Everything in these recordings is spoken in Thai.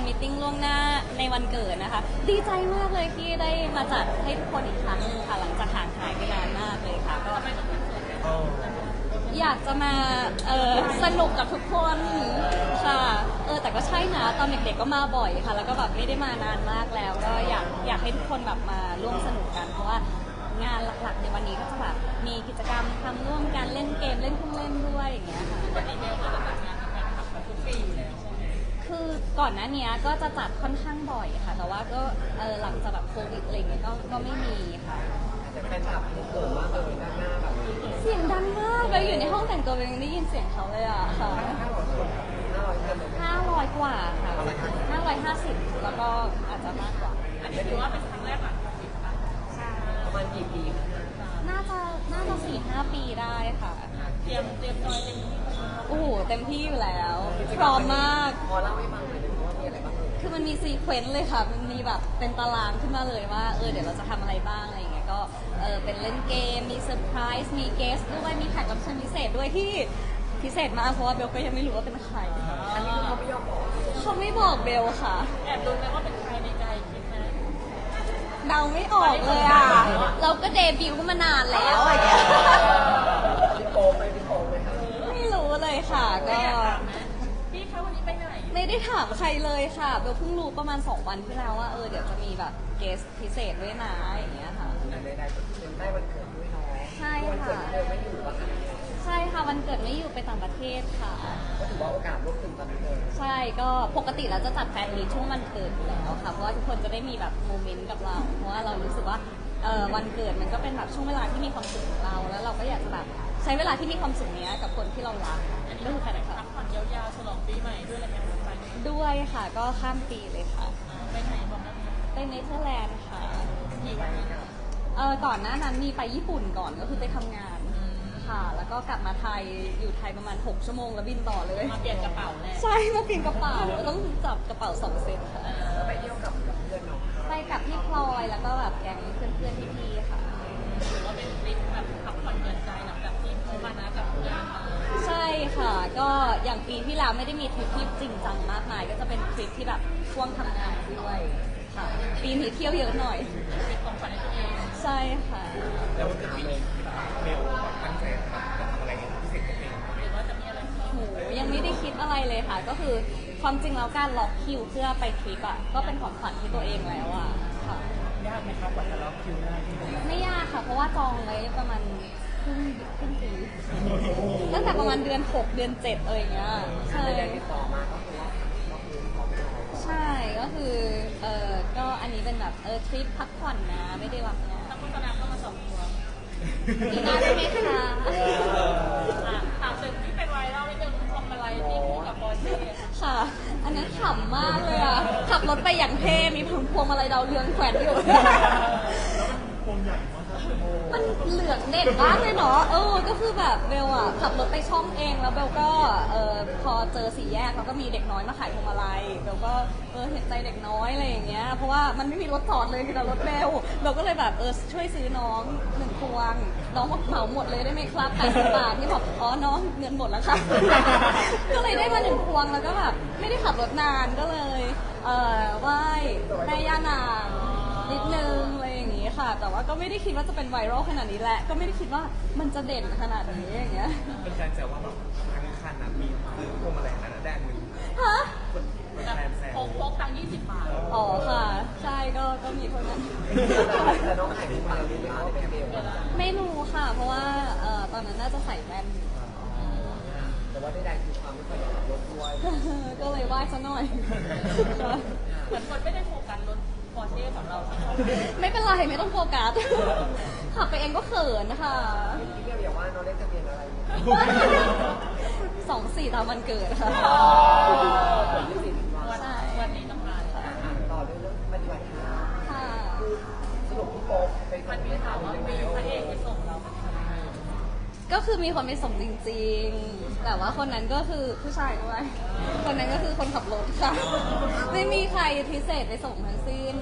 นมิทติ้งล่วงหน้าในวันเกิดนะคะ ดีใจมากเลยที่ได้มาจัดให้ทุกคนอีกครั้งหนึงค่ะ หลังจากห่างหายไปนานมากเลยค่ะก็เอออยากจะมาเออสนุกกับทุกคนค่ะเออแต่ก็ใช่นะตอนเด็กๆก็มาบ่อยค่ะ แล้วก็แบบไม่ได้มานานมากแล้ว ก็อยากอยากให้ทุกคนแบบมาร่วมสนุกกันเพราะว่างานหลักๆในวันนี้ก็จะแบบมีกิจกรรมทำร่วมกันเล่นเกมเล่นเครื่องเล่นด้วยอย่างเงี้ยค่ะคือ ก่อนหน้านี้ก็จะจัดค่อนข้างบ่อยค่ะ แต่ว่าก็เออหลังจากแบบโควิดอะไรเงี้ยก็ก็ไม่มีค่ะแต่แฟนคลับทุกคนมากเลยด้านหน้าแบบเสียงดังมากเราอยู่ในห้องแต่งตัวยังได้ยินเสียงเขาเลยอะค่ะห้าร้อยคนห้าร้อยคนเลยห้าร้อยกว่าค่ะห้าร้อยห้าสิบแล้วก็อาจจะมากกว่า อันนี้ถือว่าเป็นครั้งแรกหลังโควิดปะประมาณกี่ปีคะน่าจะน่าจะสี่ห้าปีได้ค่ะ เต็มที่อยู่แล้ว พร้อมมากพอเล่าให้ฟังหน่อยหนึงว่ามีอะไรบ้างเอ่ยคือมันมีซีเควนต์เลยค่ะ มันมีแบบเป็นตารางขึ้นมาเลยว่า เออ เดี๋ยวเราจะทำอะไรบ้างอะไรอย่างเงี้ย ก็ เออ เป็นเล่นเกม มีเซอร์ไพรส์ มีเกสด้วย มีแขกรับเชิญพิเศษด้วยที่พิเศษมาก เพราะว่าเบลก็ยังไม่รู้ว่าเป็นใคร อันนี้คือเขาไม่ยอมบอกเขาไม่บอกเบลค่ะ แอบดูไหมว่าเป็นใครในใจคิดไหมเดาไม่ออกเลยอะ เราก็เดบิวต์มานานแล้วอย่ ค่ะก็อยากถามไหมพี่คะวันนี้ไปไหนไม่ได้ถามใครเลยค่ะเบลเพิ่งรู้ประมาณ 2 วันที่แล้วว่าเออเดี๋ยวจะมีแบบเกสพิเศษด้วยนะอย่างเงี้ยค่ะอันใดๆก็คือได้วันเกิดด้วยเนาะใช่วันค่ะเกิดที่เดิมไม่อยู่อะค่ะใช่ค่ะวันเกิดไม่อยู่ไปต่างประเทศค่ะ ก็ถือว่าโอกาสร่วมถึงตอนนี้เลยใช่ก็ปกติแล้วจะจัดแฟนมีตช่วงวันเกิดอยู่แล้วค่ะเพราะว่าทุกคนจะได้มีแบบโมเมนต์กับเรา เพราะว่าเรารู้สึกว่าเออวันเกิดมันก็เป็นแบบช่วงเวลาที่มีความสุขของเราแล้ว ช้เวลาที่มีความสุขเนี้ยกับคนที่เรารักก็คือแฟนคลัพับกผ่อนยาวๆฉลองปีใหม่ด้วยอะไรเงี้ยไปไหนด้วยค่ะก็ข้ามปีเลยค่ะ ไปไหนบอกได้ไหมไปเนเธอร์แลนด์ค่ะกี่วันนะเออก่อนหน้านั้นมีไปญี่ปุ่นก่อนก็คือไปทำงานค่ะ แล้วก็กลับมาไทยอยู่ไทยประมาณ 6 ชั่วโมงแล้วบินต่อเลย มาเปลี่ยนกระเป๋าแหละใช่มาเปลี่ยนกระเป๋าต้องจับกระเป๋าสองเซตค่ะแล้วไปเที่ยวกับกับเพื่อนเนาะไปกับพี่พลอยแล้วก็แบบแก๊งเพื่อนๆพี่ๆค่ะ ถือว่าเป็นทริปแบบพักผ่อนหย่อนใจหลั ใช่ค่ะ ก็อย่างปีที่แล้วไม่ได้มีทริปที่จริงจังมากมาย ก็จะเป็นทริปที่แบบช่วงทำงานด้วยค่ะปีนี้เที่ยวเยอะหน่อย เป็นของขวัญให้ตัวเองใช่ค่ะ แล้ววันเกิดปีนี้เบลตั้งใจทำจะทำอะไรพิเศษกับเองหรือว่าจะมีอะไรโหยังไม่ได้คิดอะไรเลยค่ะ ก็คือความจริงแล้วการล็อกคิวเพื่อไปทริปอะก็เป็นของขวัญให้ตัวเองแล้วอะค่ะ ยากไหมครับกว่าจะล็อกคิวได้ที่ไหนไม่ยากค่ะ เพราะว่าจองไว้ประมาณครึ่งครึ่งปี ตั้งแต่ประมาณเดือน 6 เดือน 7 อะไรอย่างเงี้ยใช่ใดๆติดต่อมาก็คือว่าก็คือพร้อมรอใช่ก็คือเออก็อันนี้เป็นแบบเออทริปพักผ่อนนะ ไม่ได้รับงานถ้าโฆษณาเข้ามาสองตัวมีงานได้ไหมคะอะถามถึงที่เป็นไวรัลนิดนึงทำอะไรที่คู่กับปอร์เช่ค่ะ อันนั้นขำมากเลยอะขับรถไปอย่างเท่มีพวงพวงมาลัยดาวเรืองแขวนอยู่มัน เหลืองเด่นมากเลยเนาะเออ ก็คือแบบเบลอะขับรถไปช่องเองแล้วเบลก็เออพอเจอสี่แยกแล้วก็มีเด็กน้อยมาขายพวงมาลัยเบลก็เออเห็นใจเด็กน้อยอะไรอย่างเงี้ยเพราะว่ามันไม่มีรถจอดเลยคือแต่รถเบลเบลก็เลยแบบเออช่วยซื้อน้องหนึ่งพวงน้องบอกเหมาหมดเลยได้ไหมครับ80บาทที่บอกอ๋อน้องเงินหมดแล้วค่ะ ก็เลยได้มาหนึ่งพวงแล้วก็แบบไม่ได้ขับรถนานก็เลย เออไหว้แม่ย่านางนิดนึง ค่ะ แต่ว่าก็ไม่ได้คิดว่าจะเป็นไวรัลขนาดนี้แหละ ก็ไม่ได้คิดว่ามันจะเด่นขนาดนี้อย่างเงี้ย เป็นการแซวว่าแบบทั้งคันนะมีซื้อพวงมาลัยนั้นนะแดงหนึ่งฮะคนเป็นแบบแฟนแซวพกพกตังค์ยี่สิบบาท อ๋อค่ะ ใช่ก็ก็มีเท่านั้น แต่น้องหายไปมารู้ไหมคะในเป็นเบลไม่รู้ค่ะ เพราะว่าเอ่อตอนนั้นน่าจะใส่แว่นแต่ว่าใดๆคือความไม่ค่อยอยากขับรถด้วย ก็เลยไหว้ซะหน่อย เหมือนคนไม่ได้โฟกัสรถปอร์ เช่ของเราสักเท่าไหร่ไม่เป็นไรไม่ต้องโฟกัสขับไปเองก็เขินค่ะพี่เบลอยากว่าน้องเล็กทะเบียนอะไรสองสี่ตามวันเกิดค่ะผมยี่สิบวันวันใช่วันนี้ต้องมาเลยอะต่อด้วยเรื่องปฏิบัติธรรมค่ะคือสรุปพี่โป๊ปไปมันมีข่าวว่ามีพระเอกไปส่งเราไปทำงานก็คือมีคนไปส่งจริงๆ แต่ว่าคนนั้นก็คือผู้ชายด้วย คนนั้นก็คือคนขับรถค่ะ ไม่มีใครพิเศษไปส่งทั้งสิ้น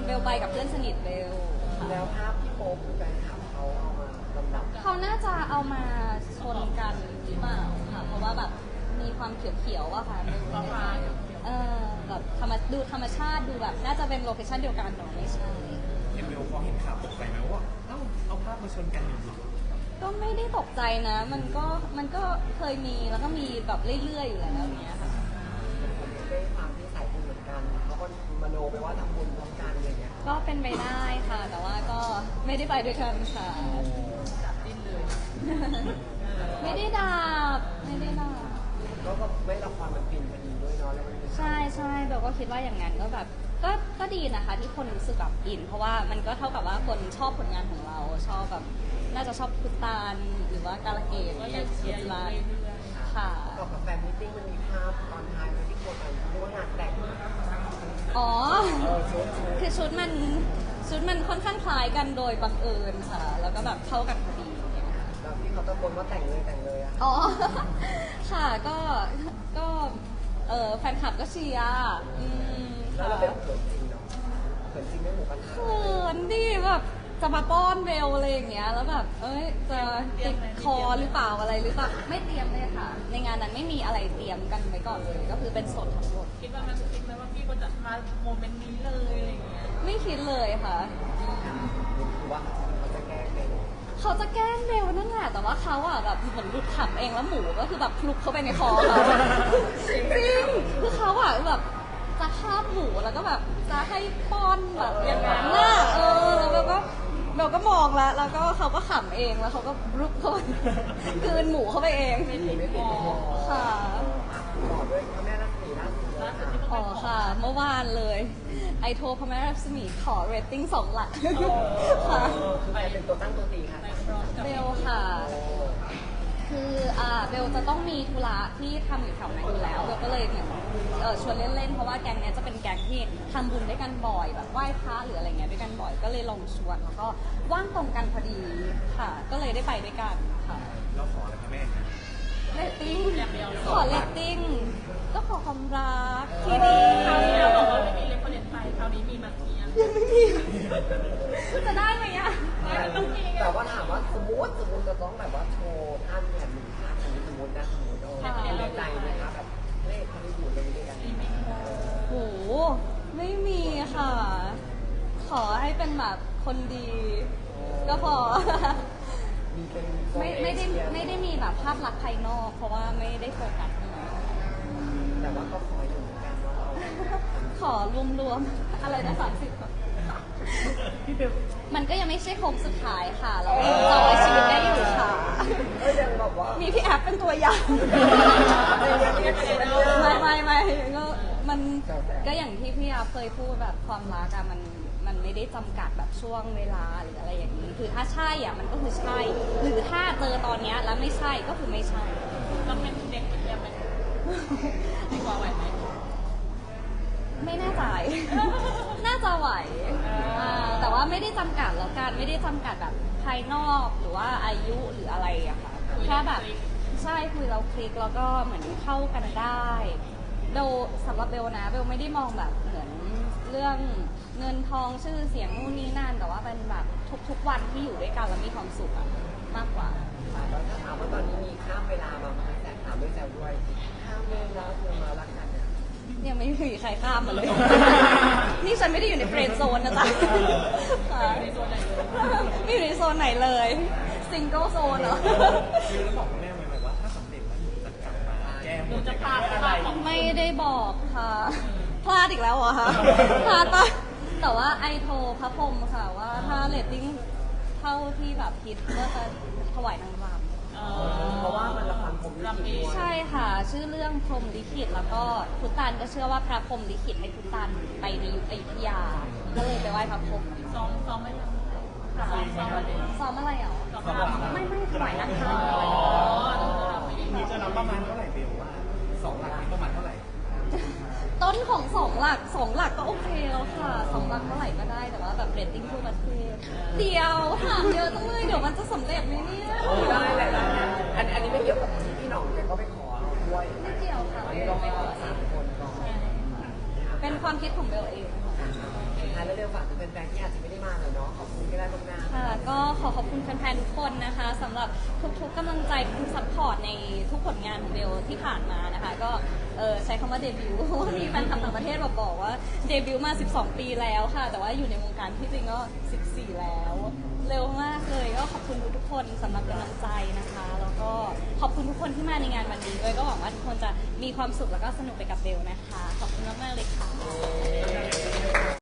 เบลไปกับเพื่อนสนิทเบลค่ะแล้วภาพพี่โป๊ปคือแฟนคลับเขาเอามาลำดับเขาน่าจะเอามาชนกันหรือเปล่าค่ะเพราะว่าแบบมีความเขียวๆอะค่ะเบลฟ้าไม่ฟ้าแน่ใจเขียวเออแบบธรรมดูธรรมชาติดูแบบน่าจะเป็นโลเคชั่นเดียวกันเนอะไม่ใช่เห็นเบลพอเห็นข่าวตกใจไหมว่าเอ้าเอาภาพมาชนกันอยู่ก็ไม่ได้ตกใจนะ มันก็มันก็เคยมีแล้วก็มีแบบเรื่อยๆอยู่แล้วอย่างเงี้ยค่ะ ด้วยความที่สายบุญเหมื อนกันเขาก็มโนไปว่าทำบุญพร้อมกันอะไรอย่างเงี้ยก็เป็นไปได้ค่ะ แต่ว่าก็ไม่ได้ไปด้วยกันค่ะ จับดิ้นเลย ไม่ได้ดาบไม่ได้ดาบก็ก็ไม่ละครมันฟินพอดีด้วยเนาะแล้วมันมีใช่ใช่เบลก็คิดว่าอย่างนั้นก็แบบก็ก็ดีนะคะที่คนรู้สึกแบบอิน เพราะว่ามันก็เท่ากับว่าคนชอบผลงานของเราชอบแบบน่าจะชอบคุณตาลหรือว่าการะเกดก็ยังเชียร์อยู่ลาเรื่อยค่ะ ต่อกับแฟนมิทติ้งมันมีภาพตอนท้ายมันที่โคกันเรียกว่างานแต่ง อ๋อเออชุดชุดคือชุดมันชุดมันค่อนข้างคล้ายกันโดยบังเอิญค่ะ แล้วก็แบบเข้ากันพอดีอย่างเงี้ยค่ะแล้วที่เขาตะโกนว่าแต่งเลยแต่งเลยอะอ๋อ ค่ะก็ก็เออแฟนคลับก็เชียร์อืมแล้วค่ะเราเป็นเขินจริงเนาะเขินจริงไม่หมูกระทะเขินดิแบบ จะมาป้อนเบลอะไรอย่างเงี้ย แล้วแบบ เอ้ย จะติดคอหรือเปล่าอะไรหรือเปล่า ไม่เตรียมเลยค่ะ ในงานนั้นไม่มีอะไรเตรียมกันไว้ก่อนเลย ก็คือเป็นสดทั้งหมดๆคิดว่ามันคิดไหมว่าพี่ก็จะมาโมเมนต์นี้เลยอะไรอย่างเงี้ย ไม่คิดเลยค่ะคือว่าเขาจะแก้เป็นเขาจะแกล้งเบลนั่นแหละ แต่ว่าเขาอะแบบเหมือนหลุดขำเองแล้วหมูก็คือแบบคลุกเข้าไปในคอเขาจริง คือเขาอะแบบจะคาบหมูแล้วก็แบบจะให้ป้อนแบบอย่างนั้น เราก็มองแล้วแล้วก็เขาก็ขำเองแล้วเขาก็รุกคนกลืนหมูเข้าไปเองไม่ติดไม่ติดค่ะต่อด้วยพระแม่รัศมีล่าสุดเลยค่ะอ๋อค่ะ เมื่อวานเลย ไอโทรพระแม่รัศมีขอเรตติ้งสองหลักค่ะไปเป็นตัวตั้งตัวตีค่ะ เบลค่ะ คืออ่าเบลจะต้องมีธุระที่ทำอยู่แถวนั้นอยู่แล้วเบลก็เลยเหมือนเออชวนเล่นๆเพราะว่าแก๊งเนี้ยจะเป็นแก๊งที่ทำบุญด้วยกันบ่อยแบบไหว้พระหรืออะไรเงี้ยด้วยกันบ่อยก็เลยลองชวนแล้วก็ว่างตรงกันพอดีค่ะ ก็เลยได้ไปด้วยกันค่ะ เราขออะไรคะแม่เรตติ้งอย่างเดียวขอเรตติ้งก็ขอความรักที่ดีคราวที่แล้วบอกว่าไม่มีเลฟเฟอเรนซ์ไปคราวนี้มีมาเนี้ยยังไม่มีจะได้ไหมอะมันต้องมีไงแต่ว่าถามว่าสมมติสมมติจะต้องแบบว่าโชว์ท่าน มมตินะสมมติโอ้ในใจไหมคะแบบเลขเขาได้อยู่ตรงนี้ด้วยกันโหไม่มีค่ะ ขอให้เป็นแบบคนดี ก็พอ มีเป็นไม่ไม่ได้ไม่ได้มีแบบภาพลักษณ์ภายนอก เพราะว่าไม่ได้โฟกัสตรงนั้นแต่ว่าก็ขออยู่เหมือนกันว่าเราขอรวมๆอะไรนะสามสิบ มันก็ยังไม่ใช่โค้งสุดท้ายค่ะ เรายังจอยชีวิตได้อยู่ค่ะเอ้ยยังแบบว่ามีพี่แอฟเป็นตัวอย่างไม่ไม่ไม่ก็มันก็อย่างที่พี่อาเคยพูดแบบความรักอะมันมันไม่ได้จำกัดแบบช่วงเวลาหรืออะไรอย่างนี้ คือถ้าใช่อะมันก็คือใช่ หรือถ้าเจอตอนเนี้ยแล้วไม่ใช่ก็คือไม่ใช่ต้องเป็นเด็กเหมือนเดิมไหมดีกว่าไหวไหม ไม่แน่ใจ น่าจะไหวอ่าแต่ว่าไม่ได้จำกัดแล้วกัน ไม่ได้จำกัดแบบภายนอกหรือว่าอายุหรืออะไรอะค่ะ แค่แบบใช่คุยเราคลิกแล้วก็เหมือนเข้ากันได้เบลสำหรับเบลนะเบลไม่ได้มองแบบเหมือนเรื่องเงินทองชื่อเสียงนู่นนี่นั่นแต่ว่าเป็นแบบทุกๆวันที่อยู่ด้วยกันแล้วมีความสุขอะมากกว่า แล้วถ้าถามว่าตอนนี้มีข้ามเวลามาแซวถามด้วยแซวด้วยข้ามเวลาเธอมารักกันเนี่ ยยังไม่มีใครข้ามมาเลย นี่ฉันไม่ได้อยู่ในเฟรนด์โซนนะจ๊ะค่ะไม่อยู่ในโซนไหนเลย ซิงเกิลโซนเหรอคิวแล้วบอกแม่ไหมว่าถ้าสำเร็จแล้วหนูจะกลับมาแก้หนูจะพาพาของไม่ได้บอกค่ะ พลาดอีกแล้วเหรอคะพลาดปะแต่ว่าไอโทรพระพรหมค่ะว่าถ้าเรตติ้งเท่าที่แบบคิดก็จะถวายนางรำ เอเพราะว่ามันละครผมลิขิตด้วยใช่ค่ะ ชื่อเรื่องพรหมลิขิตแล้วก็พุทธานก็เชื่อว่าพระพรหมลิขิตให้พุทธานไปในยุคอยุธยา ก็เลยไปไหว้พระพรหมซ้อมซ้อมไม่ยังซ้อมซ้อมอะไรซ้อมอะไรเหรอซ้อมรำไม่ไม่ถวายนางรำอ๋อมีจะรับประมาณเท่าไหร่เบลว่าสองหลักนี้ประมาณเท่าไหร่ ต้นของสองหลักสองหลักก็โอเคแล้วค่ะสองหลักเท่าไหร่ก็ได้แต่ว่าแบบเรตติ้งทั่วประเทศเดียวถามเยอะจังเลยเดี๋ยวมันจะสำเร็จไหมเนี่ย อันอันนี้ไม่เกี่ยวกับที่พี่หน่องแกก็ไปขอเราด้วยไม่เกี่ยวค่ะอันนี้เราไปขอสามคนก่อนเป็นความคิดของเบลเองค่ะท้ายแล้วเร็วฝากถึงแฟนๆที่อาจจะไม่ได้มาเลยเนาะขอบคุณที่ได้ร่วมงานค่ะก็ขอขอบคุณแฟนๆทุกคนนะคะสำหรับทุกๆกำลังใจทุกซัพพอร์ตในทุกผลงานของเบลที่ผ่านมานะคะ ก็ เออใช้คำว่าเดบิวต์ว่ามีแฟนคลับต่างประเทศแบบอกว่าเดบิวต์มา 12 ปีแล้วค่ะ แต่ว่าอยู่ในวงการที่จริงก็ 14 แล้ว เร็วมากเลยก็ขอบคุณทุกๆคนสำหรับกำลังใจนะคะ แล้วก็ขอบคุณทุกคนที่มาในงานวันนี้ด้วยก็หวังว่าทุกคนจะมีความสุขแล้วก็สนุกไปกับเบลนะคะ ขอบคุณมากๆเลยค่ะ